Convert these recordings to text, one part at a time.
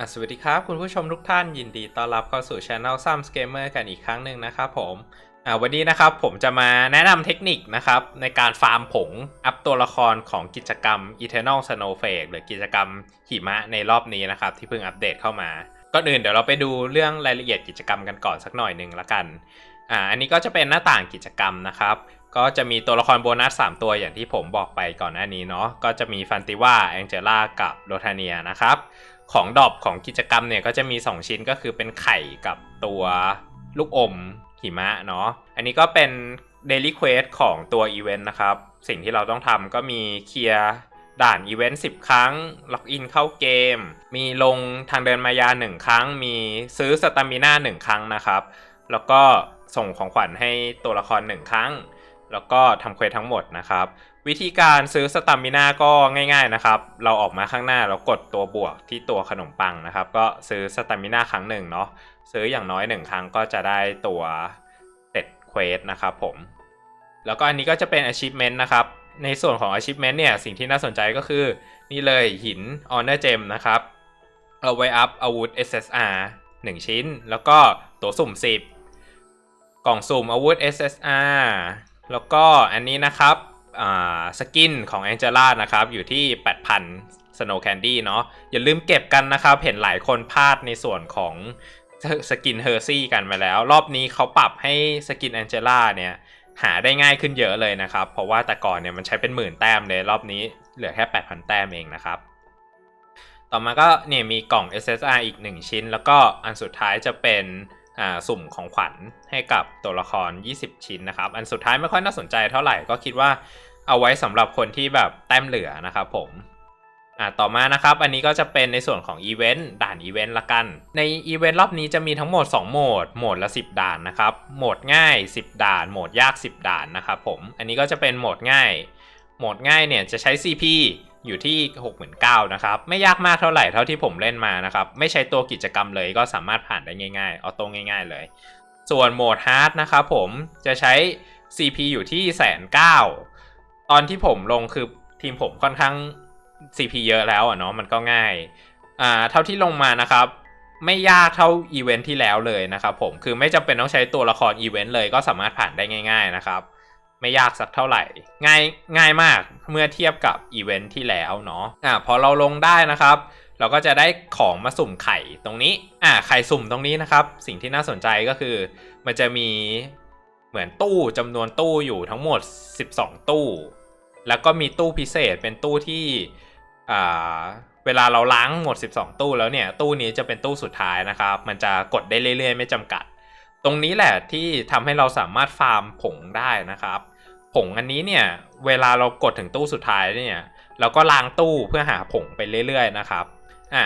อะสวัสดีครับ คุณผู้ชมทุกท่านยินดีต้อนรับเข้าสู่ช anel ซัมสเกมเมอร์กันอีกครั้งหนึ่งนะครับผมอะวันนี้นะครับผมจะมาแนะนำเทคนิคนะครับในการฟาร์มผง อัพตัวละครของกิจกรรม Eternal Snowflake หรือกิจกรรมหิมะในรอบนี้นะครับ ที่เพิ่งอัปเดตเข้ามาก่อนอื่นเดี๋ยวเราไปดูเรื่องรายละเอียดกิจกรรมกันก่อนสักหน่อยหนึ่งละกันอ่าอันนี้ก็จะเป็นหน้าต่างกิจกรรมนะครับก็จะมีตัวละครโบนัส 3 ตัวอย่างที่ผมบอกไปก่อนหน้านี้เนาะก็จะมีฟันติว่าแองเจล่ากับโรธาเนียนะครับ ของดอปของกิจกรรมเนี่ยก็จะมี 2 ชิ้นก็คือเป็นไข่กับตัวลูกอมหิมะเนาะอันนี้ก็เป็น Daily Quest ของตัวอีเวนต์นะครับ สิ่งที่เราต้องทำก็มีเคลียร์ด่านอีเวนต์10 ครั้ง ล็อกอินเข้าเกม มีลงทางเดินมายา 1 ครั้ง มีซื้อสตามิน่า1 ครั้งนะครับ แล้วก็ส่งของขวัญให้ตัวละคร 1 ครั้ง แล้วก็ทำเควสทั้งหมดนะครับ วิธีการซื้อสตามิน่าก็ง่ายๆนะครับ เราออกมาข้างหน้าแล้วกดตัวบวกที่ตัวขนมปังนะครับ ก็ซื้อสตามิน่าครั้งหนึ่งเนาะซื้ออย่างน้อยหนึ่งครั้งก็จะได้ตัวเสร็จเควสนะครับผม แล้วก็อันนี้ก็จะเป็น achievement นะครับ ในส่วนของ achievement เนี่ยสิ่งที่น่าสนใจก็คือ นี่เลยหิน honor gem นะครับเอาไว้อัพอาวุธ SSR 1 ชิ้น แล้วก็ตัวสุ่ม 10 กล่องสุ่มอาวุธ SSR แล้วก็อันนี้นะครับสกินของแองเจล่านะครับ อยู่ที่ 8,000 Snow Candy เนาะอย่าลืมเก็บกันนะครับ เห็นหลายคนพลาดในส่วนของสกินเฮอร์ซี่กันมาแล้ว รอบนี้เขาปรับให้สกินแองเจล่าเนี่ย หาได้ง่ายขึ้นเยอะเลยนะครับ เพราะว่าแต่ก่อนเนี่ยมันใช้เป็นหมื่นแต้มเลย รอบนี้เหลือแค่ 8,000 แต้มเองนะครับ ต่อมาก็เนี่ยมีกล่อง SSR อีก 1 ชิ้น แล้วก็อันสุดท้ายจะเป็น สุ่มของขวัญให้กับตัวละคร 20 ชิ้นนะครับ อันสุดท้ายไม่ค่อยน่าสนใจเท่าไหร่ก็คิดว่าเอาไว้สำหรับคนที่แบบแต้มเหลือนะครับผมอ่าต่อมานะครับ อันนี้ก็จะเป็นในส่วนของอีเวนต์ด่านอีเวนต์ละกัน ในอีเวนต์รอบนี้จะมีทั้งหมด 2 โหมด โหมดละ 10 ด่านนะครับ โหมดง่าย 10 ด่าน โหมดยาก 10 ด่านนะครับผม อันนี้ก็จะเป็นโหมดง่าย โหมดง่ายเนี่ยจะใช้ CP อยู่ที่ 69นะครับไม่ยากมากเท่าไหร่เท่าที่ผมเล่นมานะครับไม่ใช้ตัวกิจกรรมเลยก็สามารถผ่านได้ง่ายๆออโต้ง่าย ๆเลย ส่วนโหมดฮาร์ดนะครับผมจะใช้ CP อยู่ที่แสนเก้าตอนที่ผมลงคือทีมผมค่อนข้าง CP เยอะแล้วอะเนาะมันก็ง่ายอ่าเท่าที่ลงมานะครับไม่ยากเท่าอีเวนท์ที่แล้วเลยนะครับผมคือไม่จำเป็นต้องใช้ตัวละครอีเวนต์เลยก็สามารถผ่านได้ง่าย ๆนะครับ ไม่ยากสักเท่าไหร่ ง่ายง่ายมากเมื่อเทียบกับอีเวนท์ที่แล้วเนาะอ่าพอเราลงได้นะครับ เราก็จะได้ของมาสุ่มไข่ตรงนี้อ่าไข่สุ่มตรงนี้นะครับ สิ่งที่น่าสนใจก็คือ มันจะมีเหมือนตู้จำนวนตู้อยู่ทั้งหมด 12 ตู้ แล้วก็มีตู้พิเศษเป็นตู้ที่อ่าเวลาเราล้างหมด 12 ตู้แล้วเนี่ย ตู้นี้จะเป็นตู้สุดท้ายนะครับ มันจะกดได้เรื่อยๆ ไม่จำกัด ตรงนี้แหละที่ทำให้เราสามารถฟาร์มผงได้นะครับ ผงอันนี้เนี่ยเวลาเรากดถึงตู้สุดท้ายเนี่ยเราก็ล้างตู้เพื่อหาผงไปเรื่อยๆนะครับอ่า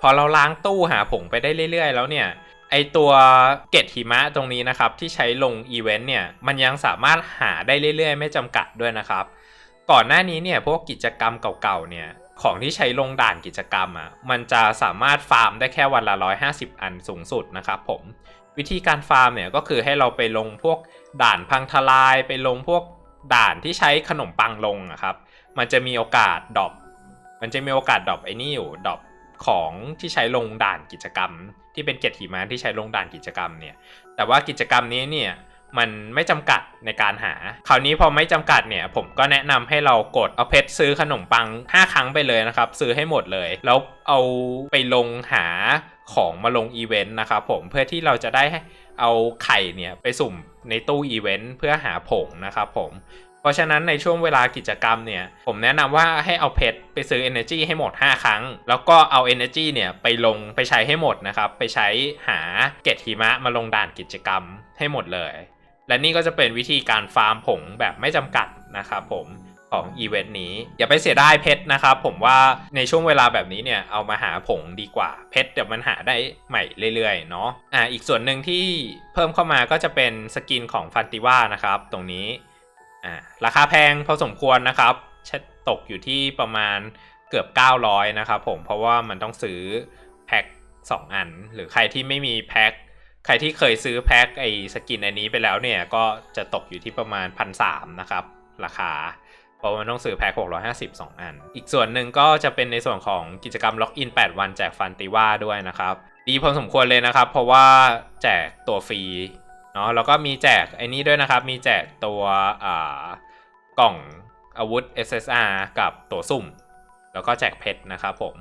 พอเราล้างตู้หาผงไปได้เรื่อย ๆ แล้วเนี่ยไอตัวเกตหิมะตรงนี้นะครับที่ใช้ลงอีเวนต์เนี่ยมันยังสามารถหาได้เรื่อย ๆ ไม่จำกัดด้วยนะครับ ก่อนหน้านี้เนี่ยพวกกิจกรรมเก่าๆเนี่ยของที่ใช้ลงด่านกิจกรรมอะมันจะสามารถฟาร์มได้แค่วันละ 150 อันสูงสุดนะครับผม วิธีการฟาร์มเนี่ยก็คือให้เราไปลงพวกด่านพังทลายไปลงพวกด่านที่ใช้ขนมปังลงอะครับ มันจะมีโอกาสดรอปมันจะมีโอกาสดรอปไอ้นี่อยู่ดรอปของที่ใช้ลงด่านกิจกรรม ที่เป็นเกตหิมะที่ใช้ลงด่านกิจกรรมเนี่ยแต่ว่ากิจกรรมนี้เนี่ยมันไม่จำกัดในการหา คราวนี้พอไม่จำกัดเนี่ย ผมก็แนะนำให้เรากดเอาเพชรซื้อขนมปัง 5 ครั้งไปเลยนะครับ ซื้อให้หมดเลย แล้วเอาไปลงหา ของมาลงอีเวนต์นะครับผมเพื่อที่เราจะได้เอาไข่เนี่ยไปสุ่มในตู้อีเวนต์เพื่อหาผงนะครับผมเพราะฉะนั้นในช่วงเวลากิจกรรมเนี่ย ผมแนะนำว่าให้เอาเพชรไปซื้อ Energy ให้หมด 5 ครั้ง แล้วก็เอา Energy เนี่ยไปลงไปใช้ให้หมดนะครับ ไปใช้หาเกตหิมะมาลงด่านกิจกรรมให้หมดเลย และนี่ก็จะเป็นวิธีการฟาร์มผงแบบไม่จำกัดนะครับผม ของอีเวนต์นี้ อย่าไปเสียดายเพชรนะครับผมว่าในช่วงเวลาแบบนี้เนี่ยเอามาหาผงดีกว่าเพชรเดี๋ยวมันหาได้ใหม่เรื่อยๆเนาะอ่าอีกส่วนหนึ่งที่เพิ่มเข้ามาก็จะเป็นสกินของฟันติว่านะครับตรงนี้อ่าราคาแพงพอสมควรนะครับเช็ดตกอยู่ที่ประมาณเกือบ 900นะครับผมเพราะว่ามันต้องซื้อแพ็ค2 อัน หรือใครที่ไม่มีแพ็คใครที่เคยซื้อแพ็คไอสกินอันนี้ไปแล้วเนี่ยก็จะตกอยู่ที่ประมาณ1,300นะครับราคา ราะมันต้องซื้อแพ็ค650 2 อัน อีกส่วนหนึ่งก็จะเป็นในส่วนของกิจกรรมล็อกอิน 8 วันแจกฟันติว่าด้วยนะครับ ดีพอสมควรเลยนะครับ เพราะว่าแจกตัวฟรีเนาะแล้วก็มีแจกไอ้นี้ด้วยนะครับ มีแจกตัวอ่ากล่องอาวุธ SSR กับตัวสุ่ม แล้วก็แจกเพชรนะครับผม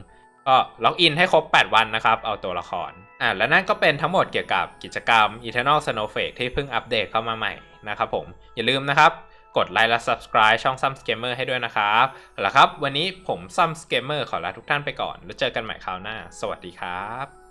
ก็ล็อกอินให้ครบ 8 วันนะครับ เอาตัวละคร อ่าและนั่นก็เป็นทั้งหมดเกี่ยวกับกิจกรรม Eternal Snowflake ที่เพิ่งอัปเดตเข้ามาใหม่นะครับผม อย่าลืมนะครับ กดไลค์และ subscribe ช่องซัมสเกมเมอร์ให้ด้วยนะครับเอาละครับ วันนี้ผมซัมสเกมเมอร์ขอลาทุกท่านไปก่อน แล้วเจอกันใหม่คราวหน้า สวัสดีครับ